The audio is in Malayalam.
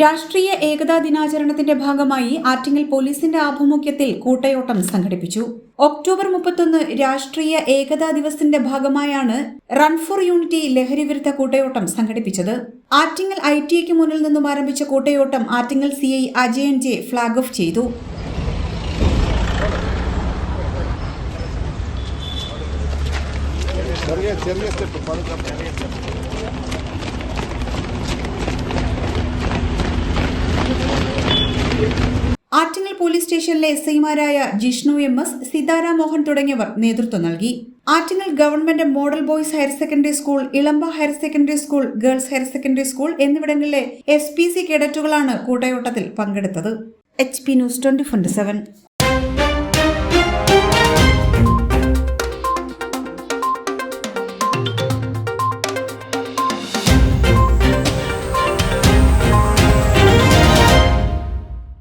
രാഷ്ട്രീയ ഏകതാ ദിനാചരണത്തിന്റെ ഭാഗമായി ആറ്റിങ്ങൽ പോലീസിന്റെ ആഭിമുഖ്യത്തിൽ കൂട്ടയോട്ടം സംഘടിപ്പിച്ചു. ഒക്ടോബർ മുപ്പത്തൊന്ന് രാഷ്ട്രീയ ഏകതാ ദിവസത്തിന്റെ ഭാഗമായാണ് റൺ ഫോർ യൂണിറ്റി ലഹരി വിരുദ്ധ കൂട്ടയോട്ടം സംഘടിപ്പിച്ചത്. ആറ്റിങ്ങൽ ഐ ടി ഐക്ക് മുന്നിൽ നിന്നും ആരംഭിച്ച കൂട്ടയോട്ടം Attingal C I Ajayan J flag off ചെയ്തു. ചെറിയ ചെറിയ സ്റ്റെപ്പ് പതുക്കെ ചെറിയ സ്റ്റെപ്പ് ആറ്റിങ്ങൽ പോലീസ് സ്റ്റേഷനിലെ എസ് ഐമാരായ ജിഷ്ണു എം എസ് സിതാര മോഹൻ തുടങ്ങിയവർ നേതൃത്വം നൽകി. Attingal government model boys higher secondary school Elampa higher secondary school girls higher secondary school എന്നിവിടങ്ങളിലെ എസ് പി സി കേഡറ്റുകളാണ് കൂട്ടയോട്ടത്തിൽ പങ്കെടുത്തത്. H P news twenty